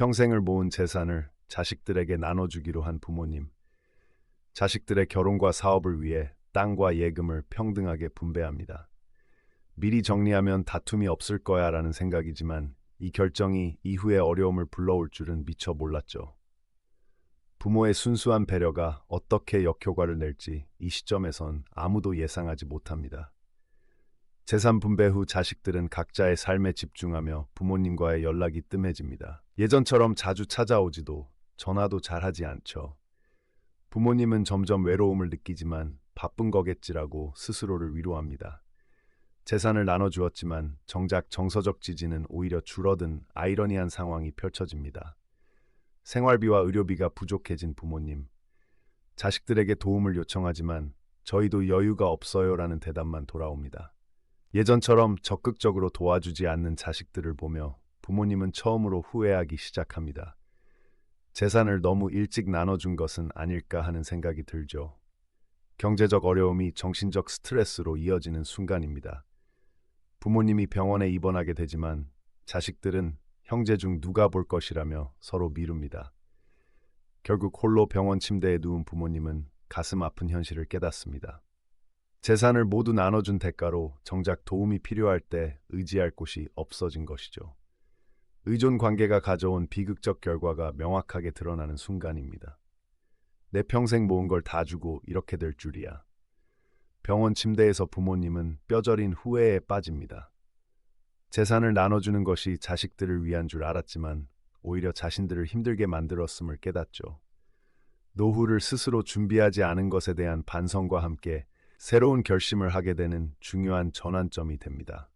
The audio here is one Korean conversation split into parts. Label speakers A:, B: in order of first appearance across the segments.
A: 평생을 모은 재산을 자식들에게 나눠주기로 한 부모님. 자식들의 결혼과 사업을 위해 땅과 예금을 평등하게 분배합니다. 미리 정리하면 다툼이 없을 거야 라는 생각이지만 이 결정이 이후에 어려움을 불러올 줄은 미처 몰랐죠. 부모의 순수한 배려가 어떻게 역효과를 낼지 이 시점에선 아무도 예상하지 못합니다. 재산 분배 후 자식들은 각자의 삶에 집중하며 부모님과의 연락이 뜸해집니다. 예전처럼 자주 찾아오지도 전화도 잘하지 않죠. 부모님은 점점 외로움을 느끼지만 바쁜 거겠지라고 스스로를 위로합니다. 재산을 나눠주었지만 정작 정서적 지지는 오히려 줄어든 아이러니한 상황이 펼쳐집니다. 생활비와 의료비가 부족해진 부모님. 자식들에게 도움을 요청하지만 저희도 여유가 없어요라는 대답만 돌아옵니다. 예전처럼 적극적으로 도와주지 않는 자식들을 보며 부모님은 처음으로 후회하기 시작합니다. 재산을 너무 일찍 나눠준 것은 아닐까 하는 생각이 들죠. 경제적 어려움이 정신적 스트레스로 이어지는 순간입니다. 부모님이 병원에 입원하게 되지만 자식들은 형제 중 누가 볼 것이라며 서로 미룹니다. 결국 홀로 병원 침대에 누운 부모님은 가슴 아픈 현실을 깨닫습니다. 재산을 모두 나눠준 대가로 정작 도움이 필요할 때 의지할 곳이 없어진 것이죠. 의존 관계가 가져온 비극적 결과가 명확하게 드러나는 순간입니다. 내 평생 모은 걸 다 주고 이렇게 될 줄이야. 병원 침대에서 부모님은 뼈저린 후회에 빠집니다. 재산을 나눠주는 것이 자식들을 위한 줄 알았지만 오히려 자신들을 힘들게 만들었음을 깨닫죠. 노후를 스스로 준비하지 않은 것에 대한 반성과 함께 새로운 결심을 하게 되는 중요한 전환점이 됩니다.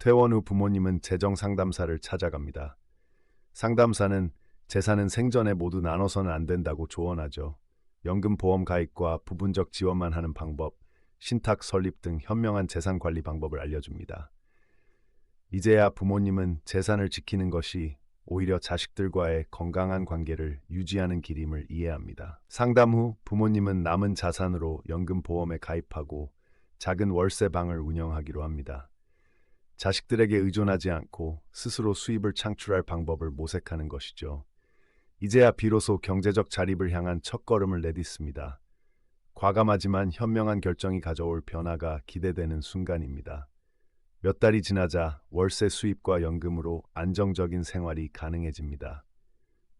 A: 퇴원 후 부모님은 재정 상담사를 찾아갑니다. 상담사는 재산은 생전에 모두 나눠서는 안 된다고 조언하죠. 연금 보험 가입과 부분적 지원만 하는 방법, 신탁 설립 등 현명한 재산 관리 방법을 알려줍니다. 이제야 부모님은 재산을 지키는 것이 오히려 자식들과의 건강한 관계를 유지하는 길임을 이해합니다. 상담 후 부모님은 남은 자산으로 연금 보험에 가입하고 작은 월세방을 운영하기로 합니다. 자식들에게 의존하지 않고 스스로 수입을 창출할 방법을 모색하는 것이죠. 이제야 비로소 경제적 자립을 향한 첫걸음을 내딛습니다. 과감하지만 현명한 결정이 가져올 변화가 기대되는 순간입니다. 몇 달이 지나자 월세 수입과 연금으로 안정적인 생활이 가능해집니다.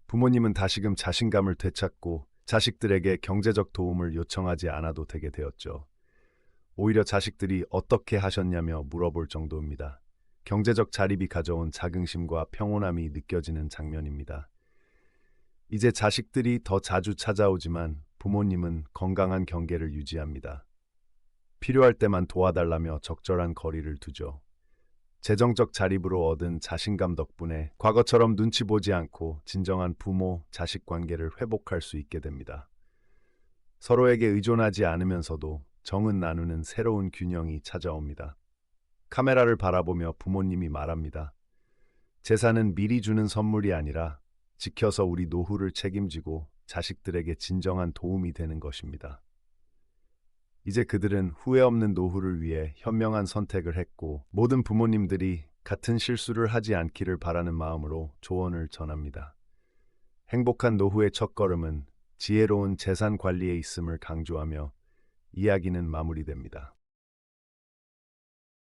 A: 부모님은 다시금 자신감을 되찾고 자식들에게 경제적 도움을 요청하지 않아도 되게 되었죠. 오히려 자식들이 어떻게 하셨냐며 물어볼 정도입니다. 경제적 자립이 가져온 자긍심과 평온함이 느껴지는 장면입니다. 이제 자식들이 더 자주 찾아오지만 부모님은 건강한 경계를 유지합니다. 필요할 때만 도와달라며 적절한 거리를 두죠. 재정적 자립으로 얻은 자신감 덕분에 과거처럼 눈치 보지 않고 진정한 부모 자식 관계를 회복할 수 있게 됩니다. 서로에게 의존하지 않으면서도 정은 나누는 새로운 균형이 찾아옵니다. 카메라를 바라보며 부모님이 말합니다. 재산은 미리 주는 선물이 아니라 지켜서 우리 노후를 책임지고 자식들에게 진정한 도움이 되는 것입니다. 이제 그들은 후회 없는 노후를 위해 현명한 선택을 했고 모든 부모님들이 같은 실수를 하지 않기를 바라는 마음으로 조언을 전합니다. 행복한 노후의 첫걸음은 지혜로운 재산 관리에 있음을 강조하며 이야기는 마무리됩니다.